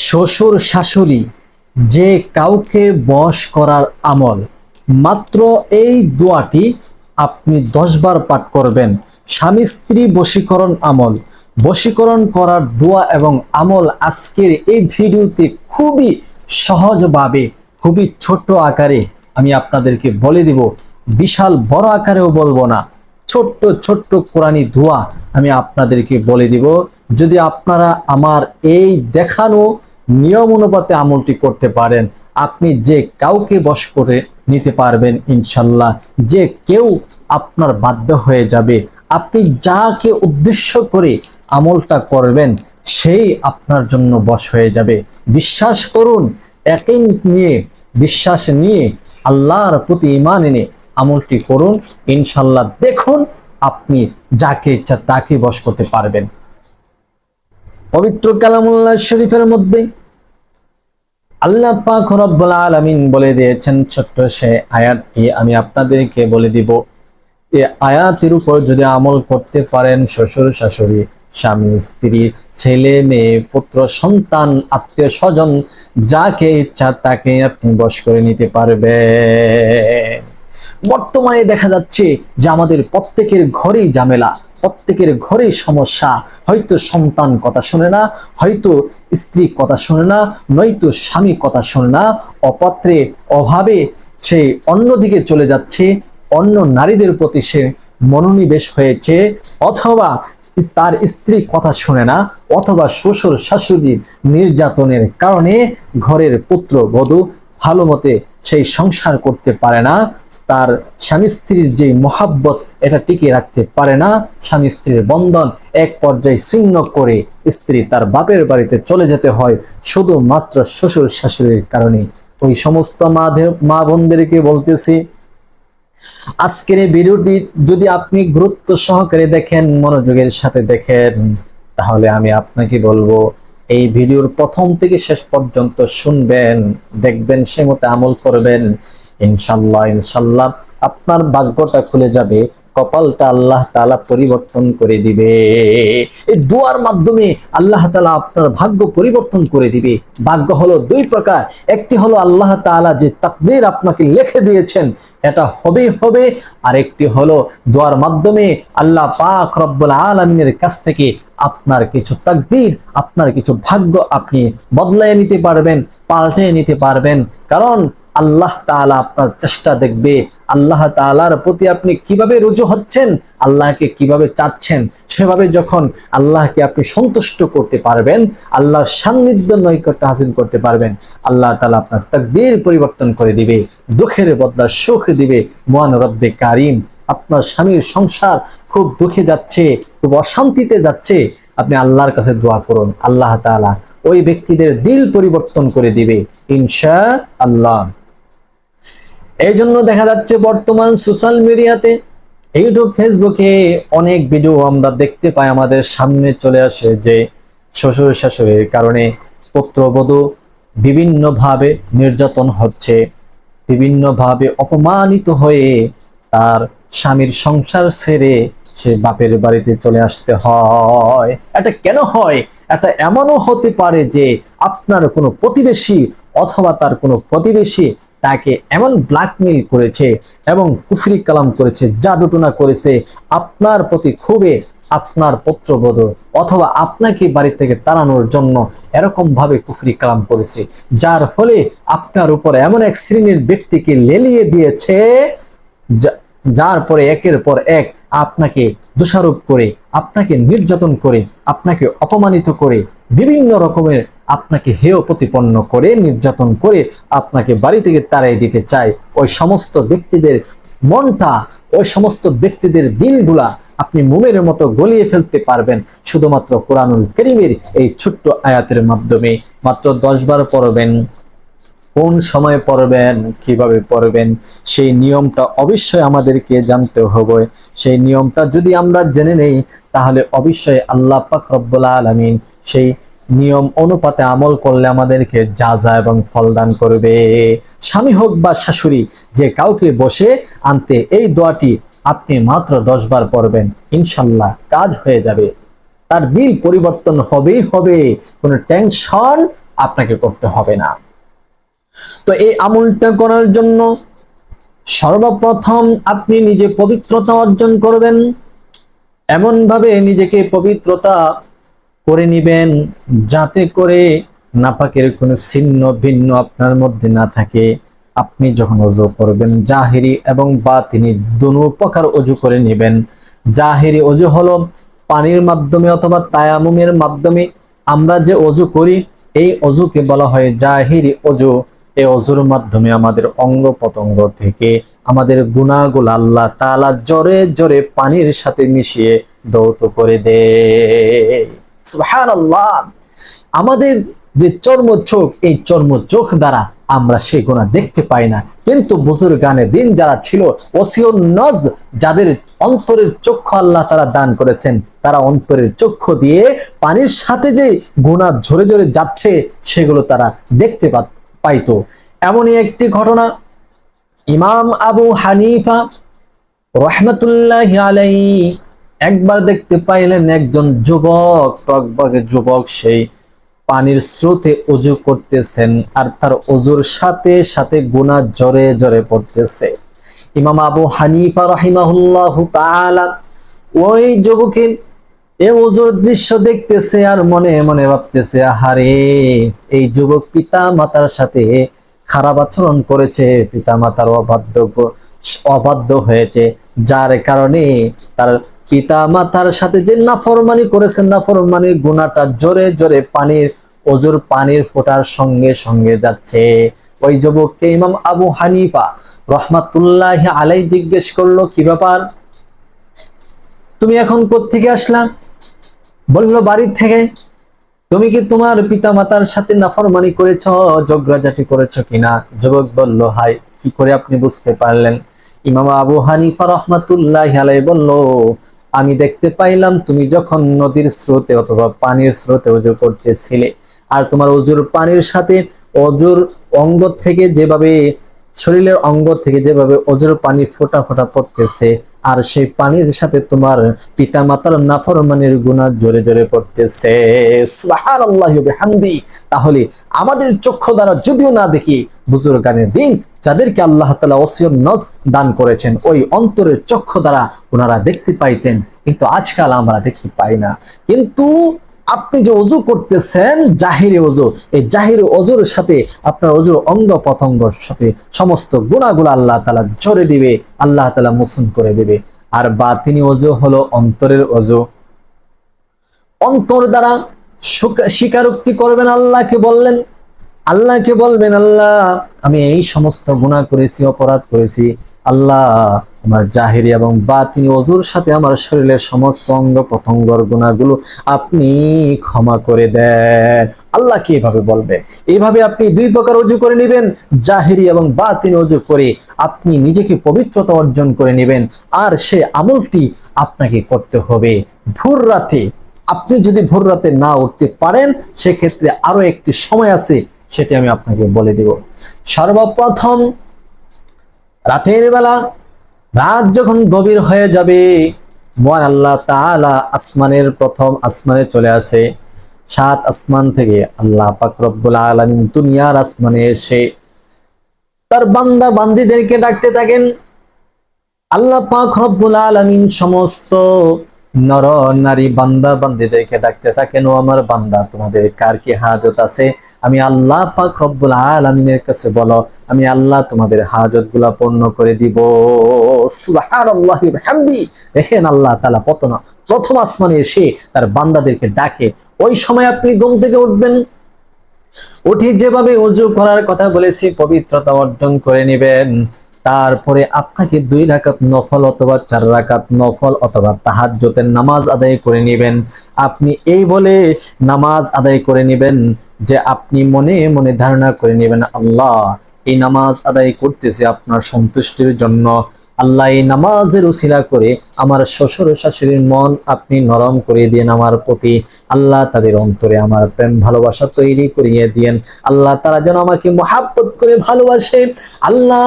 শ্বশুর শাশুড়ি যে কাউকে বশ করার আমল, মাত্র এই দোয়াটি আপনি দশবার পাঠ করবেন। স্বামী স্ত্রী বশীকরণ আমল, বশীকরণ করার দোয়া এবং আমল আজকের এই ভিডিওতে খুবই সহজভাবে, খুবই ছোট আকারে আমি আপনাদেরকে বলে দিব। বিশাল বড় আকারেও বলব না। ছোট্ট ছোট্ট কোরআনী দোয়া আমি আপনাদেরকে বলে দিব। যদি আপনারা আমার এই দেখানো নিয়ম অনুপাতে আমলটি করতে পারেন, আপনি যে কাউকে বশ করে নিতে পারবেন ইনশাল্লাহ। যে কেউ আপনার বাধ্য হয়ে যাবে। আপনি যাকে উদ্দেশ্য করে আমলটা করবেন, সেই আপনার জন্য বশ হয়ে যাবে। বিশ্বাস করুন একই নিয়ে, বিশ্বাস নিয়ে আল্লাহর প্রতি ইমান এনে আমলটি করুন, ইনশাল্লাহ দেখুন আপনি যাকে ইচ্ছা তাকে বশ করতে পারবেন। পবিত্র কালামুল্লাহ শরীফের মধ্যে আল্লাহ পাক রব্বুল আলামিন বলে দিয়েছেন, ছোট্ট সে আয়াতটি আমি আপনাদেরকে বলে দিব। এই আয়াতের উপর যদি আমল করতে পারেন, শ্বশুর, শাশুড়ি, স্বামী, স্ত্রী, ছেলে, মেয়ে, পুত্র, সন্তান, আত্মীয় স্বজন, যাকে ইচ্ছা তাকে আপনি বশ করে নিতে পারবেন। বর্তমানে দেখা যাচ্ছে যে আমাদের প্রত্যেকের ঘরেই ঝামেলা, প্রত্যেকের ঘরে সমস্যা। হয়তো সন্তান কথা শোনে না, হয়তো স্ত্রী কথা শোনে না, নয়তো স্বামী কথা শোনে না। অপাত্রে, অভাবে সে অন্যদিকে চলে যাচ্ছে, অন্য নারীদের প্রতি সে মনোনিবেশ হয়েছে, অথবা তার স্ত্রী কথা শোনে না, অথবা শ্বশুর শাশুড়ির নির্যাতনের কারণে ঘরের পুত্র, বধূ ভালো মতে সেই সংসার করতে পারে না। তার স্বামী স্ত্রীর যে মহাব্বত, এটা টিকে রাখতে পারে না। স্বামী স্ত্রীর বন্ধন এক পর্যায়ে ছিন্ন করে স্ত্রী তার বাপের বাড়িতে চলে যেতে হয়, শুধুমাত্র শ্বশুর শাশুড়ির কারণে ওই সমস্ত মা বোনদেরকে বলতেছি, আজকের এই ভিডিওটি যদি আপনি গুরুত্ব সহকারে দেখেন, মনোযোগের সাথে দেখেন, তাহলে আমি আপনাকে বলব, এই ভিডিওর প্রথম থেকে শেষ পর্যন্ত শুনবেন, দেখবেন, সে মতো আমল করবেন। ইনশাল্লাহ ইনশাল্লাহ। আপনার ভাগ্যটা খুলে যাবে, কপালটা আল্লাহ তাআলা পরিবর্তন করে দিবে। এই দোয়ার মাধ্যমে আল্লাহ তালা আপনার ভাগ্য পরিবর্তন করে দিবে। ভাগ্য হলো দুই প্রকার। একটি হলো আল্লাহ তাআলা যে তাকদীর আপনাকে লিখে দিয়েছেন, এটা হবেই হবে। আর একটি হলো দোয়ার মাধ্যমে আল্লাহ পাক রব্বুল আলামিনের কাছ থেকে আপনার কিছু তাকদির, আপনার কিছু ভাগ্য আপনি বদলায় নিতে পারবেন, পাল্টে নিতে পারবেন। কারণ আল্লাহ তাআলা আপনার চেষ্টা দেখবে। আল্লাহ তাআলার প্রতি আপনি কীভাবে রুজু হচ্ছেন, আল্লাহকে কীভাবে চাচ্ছেন, সেভাবে যখন আল্লাহকে আপনি সন্তুষ্ট করতে পারবেন, আল্লাহর সান্নিধ্য নৈকট্য হাসিল করতে পারবেন, আল্লাহ তাআলা আপনার তাকদীর পরিবর্তন করে দিবে, দুঃখের বদলা সুখ দিবে। মহান রব্বে কারিম, আপনার স্বামীর সংসার খুব দুঃখে যাচ্ছে, খুব অশান্তিতে যাচ্ছে। আপনি আল্লাহর কাছে দোয়া করুন, আল্লাহ তাআলা ওই ব্যক্তিদের দিল পরিবর্তন করে দিবে। ইনশা আল্লাহ এই জন্য দেখা যাচ্ছে বর্তমান সোশ্যাল মিডিয়াতে ইউটিউব ফেসবুকে অনেক ভিডিও আমরা দেখতে পাই, আমাদের সামনে চলে আসে যে শ্বশুর শাশুড়ির কারণে পুত্রবধূ বিভিন্নভাবে নির্যাতন হচ্ছে, বিভিন্নভাবে অপমানিত হয়ে তার স্বামীর সংসার ছেড়ে সে বাপের বাড়িতে চলে আসতে হয়। এটা কেন হয়? এটা এমনও হতে পারে যে আপনার কোনো প্রতিবেশী অথবা তার কোনো প্রতিবেশী তাকে এমন ব্ল্যাকমেইল করেছে এবং কুফরি কালাম করেছে, জাদুটনা করেছে, আপনার প্রতি খুবই আপনার পুত্রবধ অথবা আপনাকে বাড়ি থেকে তাড়ানোর জন্য এরকম ভাবে কুফরি কালাম করেছে, যার ফলে আপনার উপর এমন এক শ্রেণির ব্যক্তিকে লেলিয়ে দিয়েছে যার পরে একের পর এক আপনাকে দোষারোপ করে, আপনাকে নির্যাতন করে, আপনাকে অপমানিত করে, বিভিন্ন রকমের আপনাকে হেয় প্রতিপন্ন করে, নির্যাতন করে আপনাকে বাড়ি থেকে তাড়াই দিতে চায়। ওই সমস্ত ব্যক্তিদের মনটা, ওই সমস্ত ব্যক্তিদের দিলগুলা আপনি মোমের মতো গলিয়ে ফেলতে পারবেন। শুধুমাত্র কোরআনুল করিমের এই ছোট্ট আয়াতের মাধ্যমে। মাত্র দশ বার পড়বেন। কোন সময় পড়বেন, কীভাবে পড়বেন, সেই নিয়মটা অবশ্যই আমাদেরকে জানতে হবে। সেই নিয়মটা যদি আমরা জেনে নেই, তাহলে অবশ্যই আল্লাহ পাক রব্বুল আলামিন সেই নিয়ম অনুপাতে আমল করলে আমাদেরকে যা যা এবং ফলদান করবে। স্বামী হোক বা শাশুড়ি, যে কাউকে বসে আনতে এই দোয়াটি আপনি মাত্র দশ বার পড়বেন, ইনশাল্লাহ কাজ হয়ে যাবে। তার দিল পরিবর্তন হবেই হবে, কোনো টেনশন আপনাকে করতে হবে না। তো এই আমলটা করার জন্য সর্বপ্রথম আপনি নিজে পবিত্রতা অর্জন করবেন। এমন ভাবে নিজেকে পবিত্রতা করে নিবেন, যাতে করে নাপাকের কোনো ছিন্ন ভিন্ন আপনার মধ্যে না থাকে। আপনি যখন অজু করবেন, জাহিরি এবং বা তিনি দুনো প্রকার অজু করে নেবেন। জাহিরি অজু হলো পানির মাধ্যমে অথবা তায়ামুমের মাধ্যমে আমরা যে অজু করি, এই অজুকে বলা হয় জাহিরি অজু। এই অজুর মাধ্যমে আমাদের অঙ্গ প্রত্যঙ্গ থেকে আমাদের গুণাগুলো আল্লাহ তাআলা জোরে জোরে পানির সাথে মিশিয়ে দৌত করে দেয়। সুবহানাল্লাহ, আমাদের যে চর্ম চোখ এই চর্ম চোখ দ্বারা আমরা সে গুণা দেখতে পাই না। কিন্তু বুজুর গানে দিন যারা ছিল ওসিও নজ, যাদের অন্তরের চক্ষু আল্লাহ তারা দান করেছেন, তারা অন্তরের চক্ষু দিয়ে পানির সাথে যে গুণা ঝরে ঝরে যাচ্ছে, সেগুলো তারা দেখতে পাইতো। এমনই একটি ঘটনা, ইমাম আবু হানিফা রহমতুল্লাহ আলাই একবার দেখতে পাইলেন একজন যুবক টকবগে যুবক সেই পানির স্রোতে অজু করতেছেন আর তার অজুর সাথে সাথে গুণা জরে জরে পড়তেছে। ইমাম আবু হানিফা রহিমাহুল্লাহ তাআলা ওই যুবকের এ অজুর দৃশ্য দেখতেছে আর মনে মনে ভাবতেছে, আহারে, এই যুবক পিতা মাতার সাথে খারাপ আচরণ করেছে পিতা মাতার অবাধ্য অবাধ্য হয়েছে, যার কারণে তার পিতা মাতার সাথে যে নাফরমানি করেছেন নাফরমানির গুণাটা জোরে জোরে পানির অজুর পানির ফোটার সঙ্গে সঙ্গে যাচ্ছে। ওই যুবককে ইমাম আবু হানিফা রহমাতুল্লাহ আলাই জিজ্ঞেস করল, কি ব্যাপার? তুমি এখন কোত্থেকে আসলাম বলল, বাড়ির থেকে। তুমি কি তোমার পিতা মাতার সাথে নাফরমানি করেছ, জগ্রাজাটি করেছ কিনা? যুবক বলল হাই কি করে আপনি বুঝতে পারলেন? ইমাম আবু হানিফা রহমাতুল্লাহ আলাই বলল আমি দেখতে পাইলাম তুমি যখন নদীর স্রোতে অথবা পানির স্রোতে অজু করতেছিলে। আর তোমার অজুর পানির সাথে অজুর অঙ্গ থেকে যেভাবে শরীরের অঙ্গ থেকে যেভাবে অজুর পানি ফোটা ফোটা পড়তেছে, আর সেই পানির সাথে তোমার পিতা মাতার নাফরমানির গুণা জোরে জোরে পড়তেছে। তাহলে আমাদের চক্ষু দ্বারা যদিও না দেখি বুজুর গানের দিন যাদেরকে আল্লাহ তালা ওসিয়ত নজ দান করেছেন, ওই অন্তরের চক্ষু দ্বারা ওনারা দেখতে পাইতেন, কিন্তু আজকাল আমরা দেখতে পাই না। কিন্তু আপনি যে অজু করতেছেন, জাহিরি অজু, এই জাহিরি অজুর সাথে আপনার অজুর অঙ্গ প্রত্যঙ্গর সাথে সমস্ত গুণাগুলো আল্লাহ তালা জোরে দিবে, আল্লাহ তালা মুসুন করে দিবে। আর বাতিনি অজু হলো অন্তরের অজু। অন্তর দ্বারা স্বীকারোক্তি করবেন আল্লাহকে বললেন। আল্লাহকে বলবেন, আল্লাহ, আমি এই সমস্ত গুনাহ করেছি, অপরাধ করেছি। আল্লাহ, আমার জাহিরি এবং বাতিনি অজুর সাথে আমার শরীরের সমস্ত অঙ্গ প্রত্যঙ্গর গুণাগুলো আপনি ক্ষমা করে দেন। আল্লাহ কি এভাবে বলবে? এইভাবে আপনি দুই প্রকার অজু করে নেবেন, জাহিরি এবং বাতিনি অজু করে আপনি নিজেকে পবিত্রতা অর্জন করে নেবেন, আর সে আমলটি আপনাকে করতে হবে। ভোর রাতে, আপনি যদি ভোর রাতে না উঠতে পারেন, সেক্ষেত্রে আরও একটি সময় আছে, সেটি আমি আপনাকে বলে দিব। সর্বপ্রথম রাতের বেলা, রাত যখন গভীর হয়ে যাবে, মহান আল্লাহ তালা আসমানের প্রথম আসমানে চলে আসে। সাত আসমান থেকে আল্লাহ পাকরবুল আলমিন দুনিয়ার আসমানে এসে তার বান্দা বান্দিদেরকে ডাকতে থাকেন। আল্লাহ পাক রব্বুল আলামিন সমস্ত নর নারী বান্দা, বান্দিদেরকে ডাকতে থাকেন, ও আমার বান্দা, তোমাদের কার কি হাজত আছে? আমি আল্লাহ পাক রব্বুল আলামিনের কাছে বলো, আমি আল্লাহ তোমাদের হাজতগুলা পূর্ণ করে দিব। বিহামদি। দেখেন আল্লাহ তাআলা প্রথম প্রথম আসমানে এসে তার বান্দাদেরকে ডাকে। ওই সময় আপনি ঘুম থেকে উঠবেন। উঠে যেভাবে অজু করার কথা বলেছি, পবিত্রতা অর্জন করে নেবেন। তারপরে আপনাকে দুই রাকাত নফল অথবা চার রাকাত নফল অথবা তাহাজ্জুদের নামাজ আদায় করে নেবেন। আপনি এই বলে নামাজ আদায় করে নেবেন যে আপনি মনে মনে ধারণা করে নেবেন, আল্লাহ, এই নামাজ আদায় করতেছে আপনার সন্তুষ্টির জন্য। আল্লাহ এই নামাজের উশিলা করে আমার শ্বশুর শাশুড়ির মন আপনি নরম করে দিয়েন আমার প্রতি। আল্লাহ তাদের অন্তরে আমার প্রেম ভালোবাসা তৈরি করিয়ে দিয়েন। আল্লাহ তারা যেন আমাকে মহাব্বত করে ভালোবাসে। আল্লাহ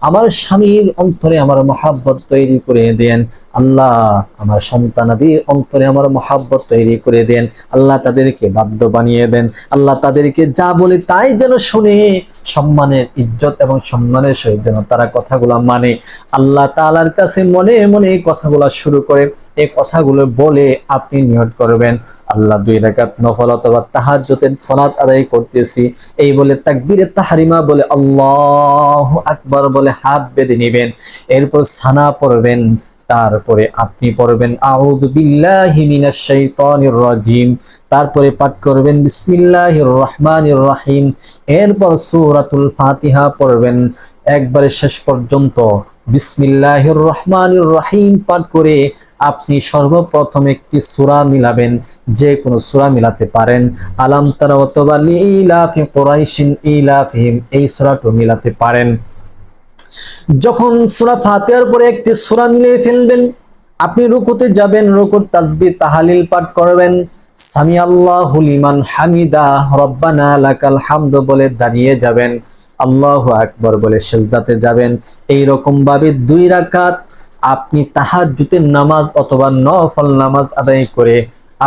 আমার স্বামীর অন্তরে আমার মহাব্বত তৈরি করে দেন। আল্লাহ আমার সন্তানাদির অন্তরে আমার মহাব্বত তৈরি করে দেন। আল্লাহ তাদেরকে বাধ্য বানিয়ে দেন। আল্লাহ তাদেরকে যা বলে তাই যেন শুনে। সম্মানের ইজ্জত এবং সম্মানের সহিত যেন তারা কথাগুলা মানে। আল্লাহ তালার কাছে মনে মনে কথাগুলা কথাগুলো শুরু করে এই কথাগুলো বলে আপনি নিয়ত করবেন। আল্লাহ দুই রাকাত নফল অথবা তাহাজ্জুদের সালাত আদায় করতেছি। এই বলে তাকবীরে তাহরিমা বলে আল্লাহু আকবার বলে হাত বেঁধে নেবেন। এরপর সানা পড়বেন, তারপরে আপনি পড়বেন, আউযু বিল্লাহি মিনাশ শাইতানির রাজিম। তারপরে পাঠ করবেন, বিসমিল্লাহির রহমানির রহিম। এরপর সূরাতুল ফাতিহা পড়বেন, একবারে শেষ পর্যন্ত, বিসমিল্লাহির রহমানির রহিম। পাঠ করে আপনি সর্বপ্রথম একটি সুরা মিলাবেন, যে কোনো সুরা মিলাতে পারেন। আলাম তারা অথবা লিলাফি কুরাইশিন ইলাফিহিম, এই সূরাটা মিলাতে পারেন। যখন সুরা ফাতিহার পরে একটি সুরা মিলিয়ে ফেলবেন, আপনি রুকুতে যাবেন, রুকুর তাসবিহ তাহালিল পাঠ করবেন। সামি আল্লাহু হামিদা, রব্বানা লাকাল হামদ বলে দাঁড়িয়ে যাবেন। আল্লাহু আকবার বলে সেজদাতে যাবেন। এই রকম ভাবে দুই রাকাত আপনি তাহাজ্জুদের নামাজ অথবা নফল নামাজ আদায় করে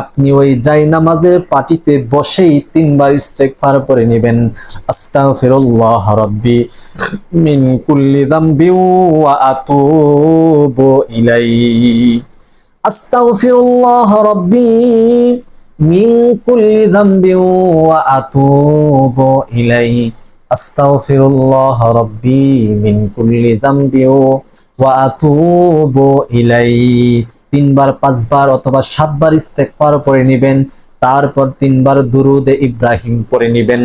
আপনি ওই যাই নামাজের পাটিতে বসেই তিনবার ইস্তেগফার করে নেবেন। আস্তাগফিরুল্লাহ রাব্বি মিন কুল্লি যামবি ওয়া আতুবু ইলাইহি। আস্তাগফিরুল্লাহ রাব্বি মিন কুল্লি যামবি ওয়া আতুবু ইলাইহি। আস্তাগফিরুল্লাহ রাব্বি মিন কুল্লি যামবি আতুবু ইলাই তিনবার পাঁচবার অথবা সাতবার ইস্তেগফার পড়ে নেবেন। তারপর তিনবার দুরুদে ইব্রাহিম পড়ে নেবেন।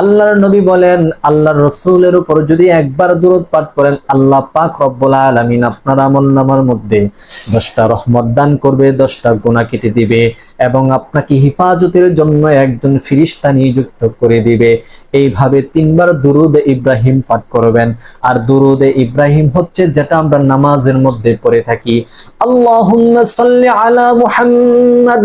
আল্লাহর নবী বলেন, আল্লাহর রসুলের উপর যদি একবার দুরুদ পাঠ করেন, আল্লাহ পাক রব্বুল আলামিন আপনার আমল নামার মধ্যে দশটা রহমত দান করবে, দশটা গুণা কেটে দিবে এবং আপনাকে হিফাজতের জন্য একজন ফিরিস্তা নিযুক্ত করে দিবে। এইভাবে তিনবার দুরুদে ইব্রাহিম পাঠ করবেন। আর দুরুদে ইব্রাহিম হচ্ছে যেটা আমরা নামাজের মধ্যে পড়ে থাকি। সাল্লি আলা মুহাম্মাদ।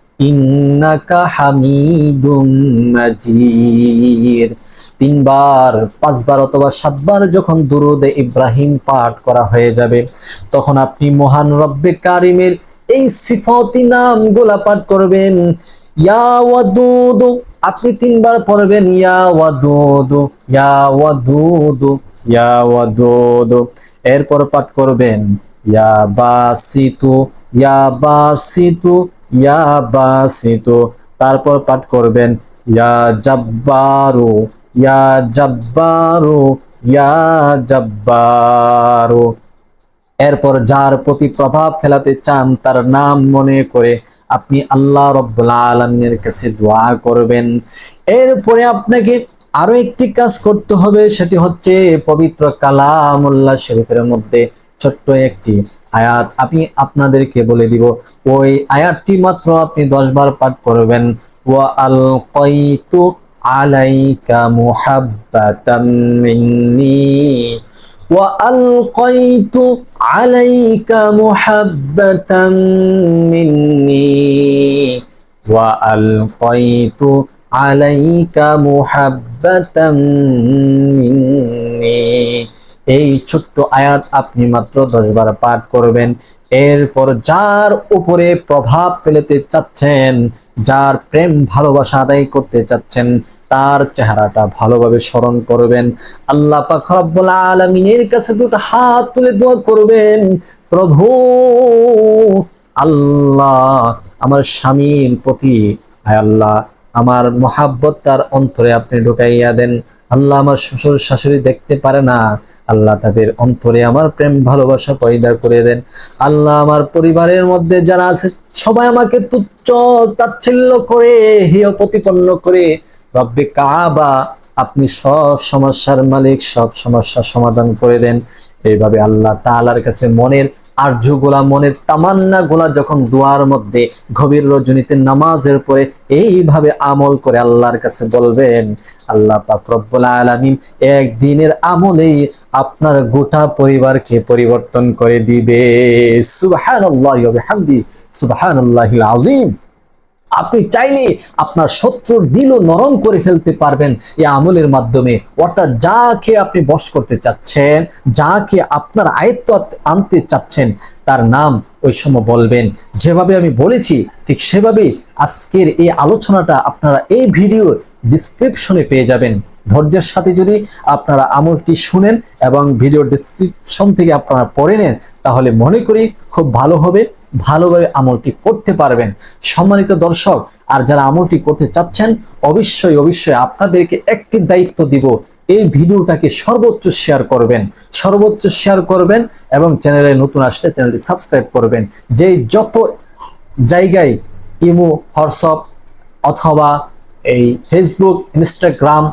ইন্নাকা হামিদুম মাজিদ। তিনবার, পাঁচবার অথবা সাতবার যখন দুরুদে ইব্রাহিম পাঠ করা হয়ে যাবে, তখন আপনি মহান রব্বে কারিমের এই সিফতি নামগুলা পাঠ করবেন। ইয়া ওয়াদুদু, আপনি তিনবার পড়বেন, ইয়া ওয়াদুদ, ইয়া ওয়াদুদু ইয়া ওয়াদুদু। এরপর পাঠ করবেন, ইয়া বাসিতু ইয়া বাসিতু ইয়া বাসিতু, তারপর পাঠ করবেন, ইয়া জাব্বারু, ইয়া জব্বারু ইয়া জব্বারু। এরপর যার প্রতি প্রভাব ফেলাতে চান, তার নাম মনে করে আপনি আল্লাহ রব্বুল আলমের কাছে দোয়া করবেন। এরপরে আপনাকে আরও একটি কাজ করতে হবে, সেটি হচ্ছে পবিত্র কালামুল্লাহ শরীফের মধ্যে ছোট্ট একটি আয়াত আমি আপনাদেরকে বলে দিব। ওই আয়াতটি মাত্র আপনি দশবার পাঠ করবেন। ওয়া আল কয়তু আলাইকা মিন্নি। ওয়া আল কয়তু আলাইকা মিন্নি। ওয়া আল আলাইকা মুহাব্বাতাম মিন্নি। এই ছোট্ট আয়াত আপনি মাত্র দশ বার পাঠ করবেন। এরপর যার উপরে প্রভাব ফেলতে চাচ্ছেন, যার প্রেম ভালোবাসা আদায় করতে চাচ্ছেন, তার চেহারাটা ভালোভাবে স্মরণ করবেন। আল্লাহ পাক রব্বুল আলামিনের কাছে দুটো হাত তুলে দোয়া করবেন, প্রভু, আল্লাহ আমার স্বামীর প্রতি, আয় আল্লাহ, আমার মহাব্বত তার অন্তরে আপনি ঢুকাইয়া দেন। আল্লাহ আমার শ্বশুর শাশুড়ি দেখতে পারে না আল্লাহ তাদের অন্তরে আমার প্রেম, ভালোবাসা পয়দা করে দেন। আল্লাহ আমার পরিবারের মধ্যে যারা আছে, সবাই আমাকে তুচ্ছ, তাচ্ছিল্য করে, হিয় প্রতিপন্ন করে। রব্বে কাবা, আপনি সব সমস্যার মালিক, সব সমস্যার সমাধান করে দেন। এইভাবে আল্লাহ তালার কাছে মনের আর্যগুলা মনের তামান্না গুলা যখন দোয়ার মধ্যে গভীর রজনীতে নামাজের পরে এইভাবে আমল করে আল্লাহর কাছে বলবেন, আল্লাহ পাক রব্বুল আলামিন একদিনের আমলেই আপনার গোটা পরিবারকে পরিবর্তন করে দিবে। সুবহানাল্লাহি ওয়া বিহামদি আপনি চাইলে আপনার শত্রুর দিলও নরম করে ফেলতে পারবেন এই আমলের মাধ্যমে। অর্থাৎ যাকে আপনি বশ করতে চাচ্ছেন, যাকে আপনার আয়ত্ত আনতে চাচ্ছেন, তার নাম ওই সময় বলবেন। যেভাবে আমি বলেছি, ঠিক সেভাবেই আজকের এই আলোচনাটা আপনারা এই ভিডিও ডিসক্রিপশনে পেয়ে যাবেন। ধৈর্যের সাথে যদি আপনারা আমলটি শুনেন এবং ভিডিও ডিসক্রিপশন থেকে আপনারা পড়ে নেন, তাহলে মনে করি খুব ভালো হবে। ভালোভাবে আমলটি করতে পারবেন। সম্মানিত দর্শক, আর যারা আমলটি করতে চাচ্ছেন, অবশ্যই অবশ্যই আপনাদেরকে একটি দায়িত্ব দিব। এই ভিডিওটাকে সর্বোচ্চ শেয়ার করবেন। সর্বোচ্চ শেয়ার করবেন এবং চ্যানেলে নতুন আসলে চ্যানেলটি সাবস্ক্রাইব করবেন। যে যত জায়গায় ইমো, হোয়াটসঅ্যাপ অথবা এই ফেসবুক, ইনস্টাগ্রাম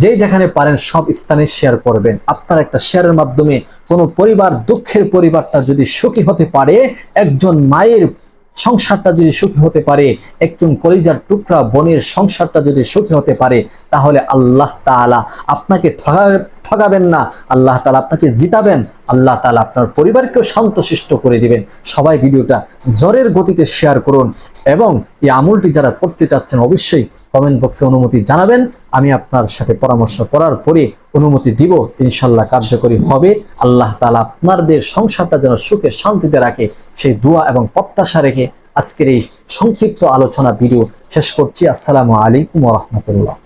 যে যেখানে পারেন সব স্থানে শেয়ার করবেন। আপনার একটা শেয়ারের মাধ্যমে কোনো পরিবার, দুঃখের পরিবারটা যদি সুখী হতে পারে, একজন মায়ের সংসারটা যদি সুখী হতে পারে, একজন কলিজার টুকরা বনের সংসারটা যদি সুখী হতে পারে, তাহলে আল্লাহ তাআলা আপনাকে ঠগা, ঠগাবেন না। আল্লাহ তাআলা আপনাকে জিতাবেন। আল্লাহ তাআলা আপনার পরিবারকেও শান্তশিষ্ট করে দিবেন। সবাই ভিডিওটা জ্বরের গতিতে শেয়ার করুন এবং এই আমলটি যারা করতে চাচ্ছেন অবশ্যই কমেন্ট বক্সে অনুমতি জানাবেন। আমি আপনার সাথে পরামর্শ করার পরে অনুমতি দিব। ইনশাল্লাহ কার্যকরী হবে। আল্লাহ তালা আপনাদের সংসারটা যেন সুখে শান্তিতে রাখে। সেই দোয়া এবং প্রত্যাশা রেখে আজকের এই সংক্ষিপ্ত আলোচনা ভিডিও শেষ করছি। আসসালামু আলাইকুম রহমতুল্লাহ।